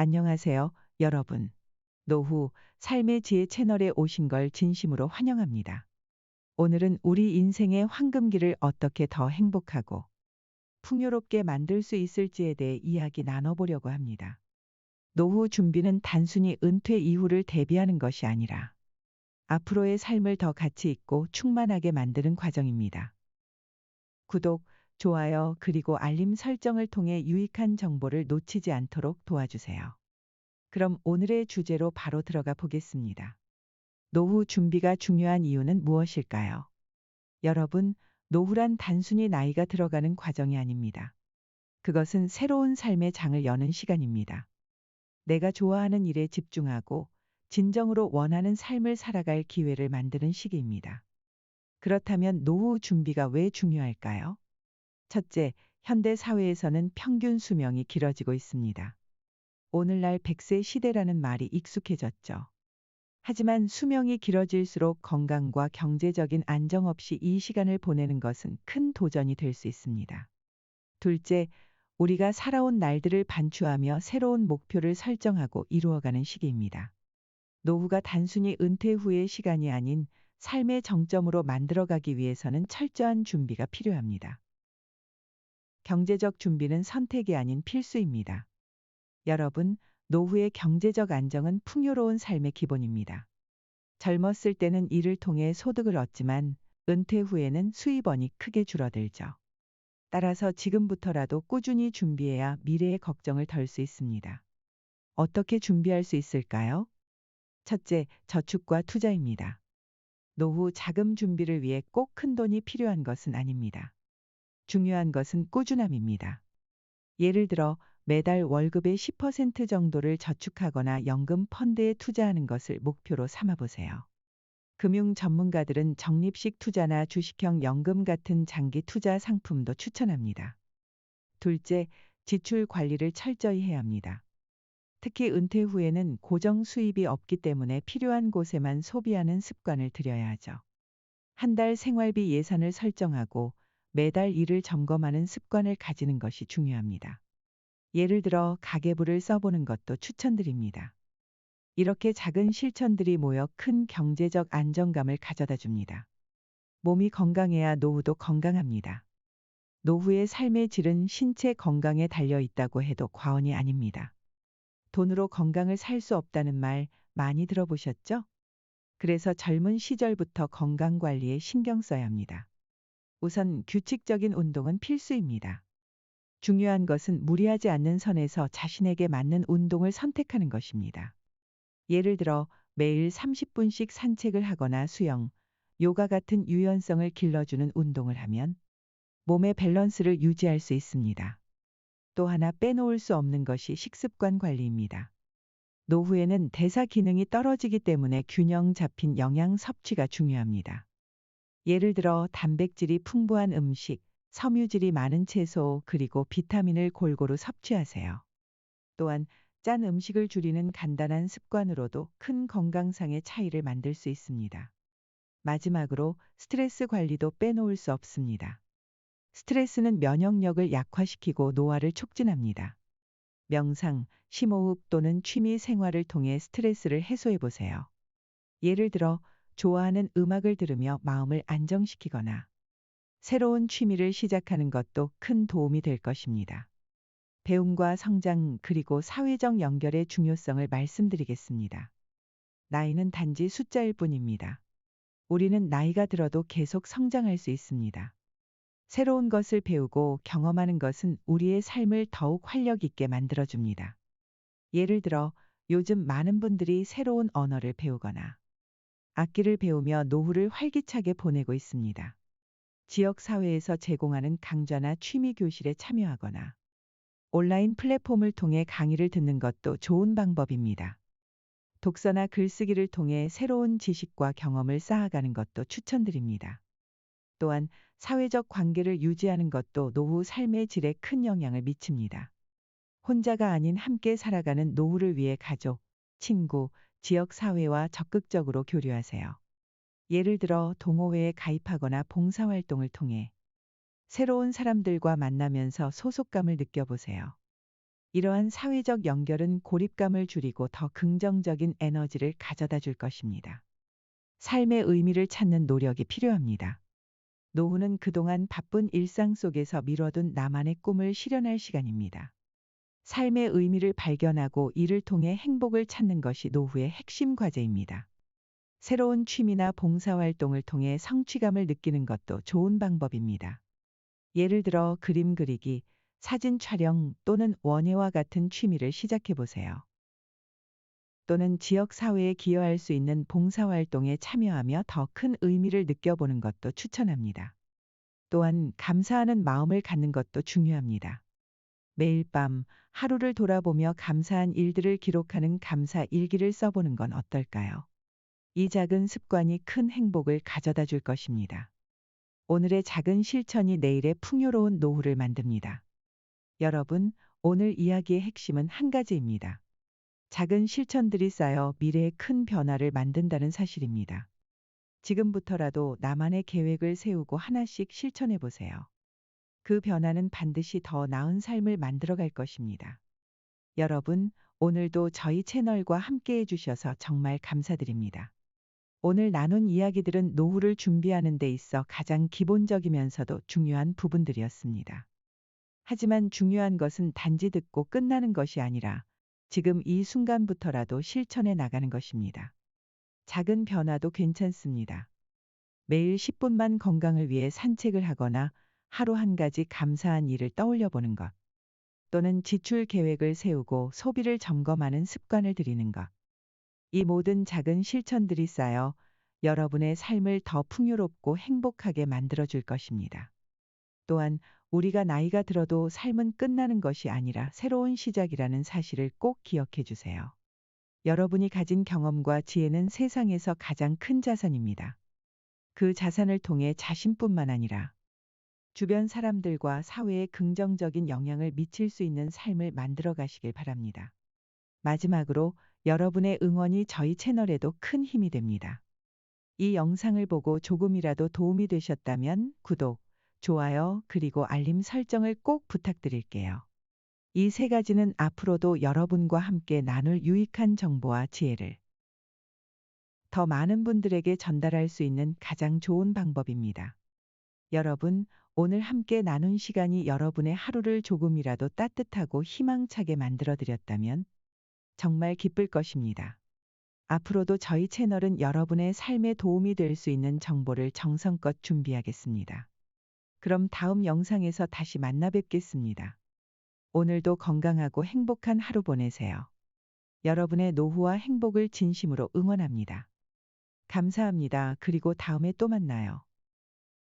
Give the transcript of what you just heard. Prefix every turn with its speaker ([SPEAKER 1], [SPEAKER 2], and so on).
[SPEAKER 1] 안녕하세요, 여러분. 노후 삶의 지혜 채널에 오신 걸 진심으로 환영합니다. 오늘은 우리 인생의 황금기를 어떻게 더 행복하고 풍요롭게 만들 수 있을지에 대해 이야기 나눠보려고 합니다. 노후 준비는 단순히 은퇴 이후를 대비하는 것이 아니라 앞으로의 삶을 더 가치 있고 충만하게 만드는 과정입니다. 구독, 좋아요, 그리고 알림 설정을 통해 유익한 정보를 놓치지 않도록 도와주세요. 그럼 오늘의 주제로 바로 들어가 보겠습니다. 노후 준비가 중요한 이유는 무엇일까요? 여러분, 노후란 단순히 나이가 들어가는 과정이 아닙니다. 그것은 새로운 삶의 장을 여는 시간입니다. 내가 좋아하는 일에 집중하고 진정으로 원하는 삶을 살아갈 기회를 만드는 시기입니다. 그렇다면 노후 준비가 왜 중요할까요? 첫째, 현대 사회에서는 평균 수명이 길어지고 있습니다. 오늘날 100세 시대라는 말이 익숙해졌죠. 하지만 수명이 길어질수록 건강과 경제적인 안정 없이 이 시간을 보내는 것은 큰 도전이 될 수 있습니다. 둘째, 우리가 살아온 날들을 반추하며 새로운 목표를 설정하고 이루어가는 시기입니다. 노후가 단순히 은퇴 후의 시간이 아닌 삶의 정점으로 만들어가기 위해서는 철저한 준비가 필요합니다. 경제적 준비는 선택이 아닌 필수입니다. 여러분, 노후의 경제적 안정은 풍요로운 삶의 기본입니다. 젊었을 때는 일을 통해 소득을 얻지만 은퇴 후에는 수입원이 크게 줄어들죠. 따라서 지금부터라도 꾸준히 준비해야 미래의 걱정을 덜 수 있습니다. 어떻게 준비할 수 있을까요? 첫째, 저축과 투자입니다. 노후 자금 준비를 위해 꼭 큰 돈이 필요한 것은 아닙니다. 중요한 것은 꾸준함입니다. 예를 들어 매달 월급의 10% 정도를 저축하거나 연금 펀드에 투자하는 것을 목표로 삼아 보세요. 금융 전문가들은 적립식 투자나 주식형 연금 같은 장기 투자 상품도 추천합니다. 둘째, 지출 관리를 철저히 해야 합니다. 특히 은퇴 후에는 고정 수입이 없기 때문에 필요한 곳에만 소비하는 습관을 들여야 하죠. 한 달 생활비 예산을 설정하고 매달 일을 점검하는 습관을 가지는 것이 중요합니다. 예를 들어 가계부를 써보는 것도 추천드립니다. 이렇게 작은 실천들이 모여 큰 경제적 안정감을 가져다 줍니다. 몸이 건강해야 노후도 건강합니다. 노후의 삶의 질은 신체 건강에 달려 있다고 해도 과언이 아닙니다. 돈으로 건강을 살 수 없다는 말 많이 들어보셨죠? 그래서 젊은 시절부터 건강 관리에 신경 써야 합니다. 우선 규칙적인 운동은 필수입니다. 중요한 것은 무리하지 않는 선에서 자신에게 맞는 운동을 선택하는 것입니다. 예를 들어 매일 30분씩 산책을 하거나 수영, 요가 같은 유연성을 길러주는 운동을 하면 몸의 밸런스를 유지할 수 있습니다. 또 하나 빼놓을 수 없는 것이 식습관 관리입니다. 노후에는 대사 기능이 떨어지기 때문에 균형 잡힌 영양 섭취가 중요합니다. 예를 들어 단백질이 풍부한 음식, 섬유질이 많은 채소, 그리고 비타민을 골고루 섭취하세요. 또한 짠 음식을 줄이는 간단한 습관으로도 큰 건강상의 차이를 만들 수 있습니다. 마지막으로 스트레스 관리도 빼놓을 수 없습니다. 스트레스는 면역력을 약화시키고 노화를 촉진합니다. 명상, 심호흡 또는 취미 생활을 통해 스트레스를 해소해 보세요. 예를 들어 좋아하는 음악을 들으며 마음을 안정시키거나 새로운 취미를 시작하는 것도 큰 도움이 될 것입니다. 배움과 성장 그리고 사회적 연결의 중요성을 말씀드리겠습니다. 나이는 단지 숫자일 뿐입니다. 우리는 나이가 들어도 계속 성장할 수 있습니다. 새로운 것을 배우고 경험하는 것은 우리의 삶을 더욱 활력 있게 만들어줍니다. 예를 들어 요즘 많은 분들이 새로운 언어를 배우거나 악기를 배우며 노후를 활기차게 보내고 있습니다. 지역 사회에서 제공하는 강좌나 취미 교실에 참여하거나 온라인 플랫폼을 통해 강의를 듣는 것도 좋은 방법입니다. 독서나 글쓰기를 통해 새로운 지식과 경험을 쌓아가는 것도 추천드립니다. 또한 사회적 관계를 유지하는 것도 노후 삶의 질에 큰 영향을 미칩니다. 혼자가 아닌 함께 살아가는 노후를 위해 가족, 친구, 지역 사회와 적극적으로 교류하세요. 예를 들어 동호회에 가입하거나 봉사활동을 통해 새로운 사람들과 만나면서 소속감을 느껴보세요. 이러한 사회적 연결은 고립감을 줄이고 더 긍정적인 에너지를 가져다 줄 것입니다. 삶의 의미를 찾는 노력이 필요합니다. 노후는 그동안 바쁜 일상 속에서 미뤄둔 나만의 꿈을 실현할 시간입니다. 삶의 의미를 발견하고 이를 통해 행복을 찾는 것이 노후의 핵심 과제입니다. 새로운 취미나 봉사활동을 통해 성취감을 느끼는 것도 좋은 방법입니다. 예를 들어 그림 그리기, 사진 촬영 또는 원예와 같은 취미를 시작해 보세요. 또는 지역 사회에 기여할 수 있는 봉사활동에 참여하며 더 큰 의미를 느껴보는 것도 추천합니다. 또한 감사하는 마음을 갖는 것도 중요합니다. 매일 밤 하루를 돌아보며 감사한 일들을 기록하는 감사 일기를 써보는 건 어떨까요? 이 작은 습관이 큰 행복을 가져다 줄 것입니다. 오늘의 작은 실천이 내일의 풍요로운 노후를 만듭니다. 여러분, 오늘 이야기의 핵심은 한 가지입니다. 작은 실천들이 쌓여 미래의 큰 변화를 만든다는 사실입니다. 지금부터라도 나만의 계획을 세우고 하나씩 실천해 보세요. 그 변화는 반드시 더 나은 삶을 만들어 갈 것입니다. 여러분, 오늘도 저희 채널과 함께 해 주셔서 정말 감사드립니다. 오늘 나눈 이야기들은 노후를 준비하는 데 있어 가장 기본적이면서도 중요한 부분들이었습니다. 하지만 중요한 것은 단지 듣고 끝나는 것이 아니라 지금 이 순간부터라도 실천해 나가는 것입니다. 작은 변화도 괜찮습니다. 매일 10분만 건강을 위해 산책을 하거나 하루 한 가지 감사한 일을 떠올려 보는 것. 또는 지출 계획을 세우고 소비를 점검하는 습관을 들이는 것. 이 모든 작은 실천들이 쌓여 여러분의 삶을 더 풍요롭고 행복하게 만들어 줄 것입니다. 또한 우리가 나이가 들어도 삶은 끝나는 것이 아니라 새로운 시작이라는 사실을 꼭 기억해 주세요. 여러분이 가진 경험과 지혜는 세상에서 가장 큰 자산입니다. 그 자산을 통해 자신뿐만 아니라 주변 사람들과 사회에 긍정적인 영향을 미칠 수 있는 삶을 만들어 가시길 바랍니다. 마지막으로 여러분의 응원이 저희 채널에도 큰 힘이 됩니다. 이 영상을 보고 조금이라도 도움이 되셨다면 구독, 좋아요, 그리고 알림 설정을 꼭 부탁드릴게요. 이 세 가지는 앞으로도 여러분과 함께 나눌 유익한 정보와 지혜를 더 많은 분들에게 전달할 수 있는 가장 좋은 방법입니다. 여러분, 오늘 함께 나눈 시간이 여러분의 하루를 조금이라도 따뜻하고 희망차게 만들어 드렸다면 정말 기쁠 것입니다. 앞으로도 저희 채널은 여러분의 삶에 도움이 될 수 있는 정보를 정성껏 준비하겠습니다. 그럼 다음 영상에서 다시 만나 뵙겠습니다. 오늘도 건강하고 행복한 하루 보내세요. 여러분의 노후와 행복을 진심으로 응원합니다. 감사합니다. 그리고 다음에 또 만나요.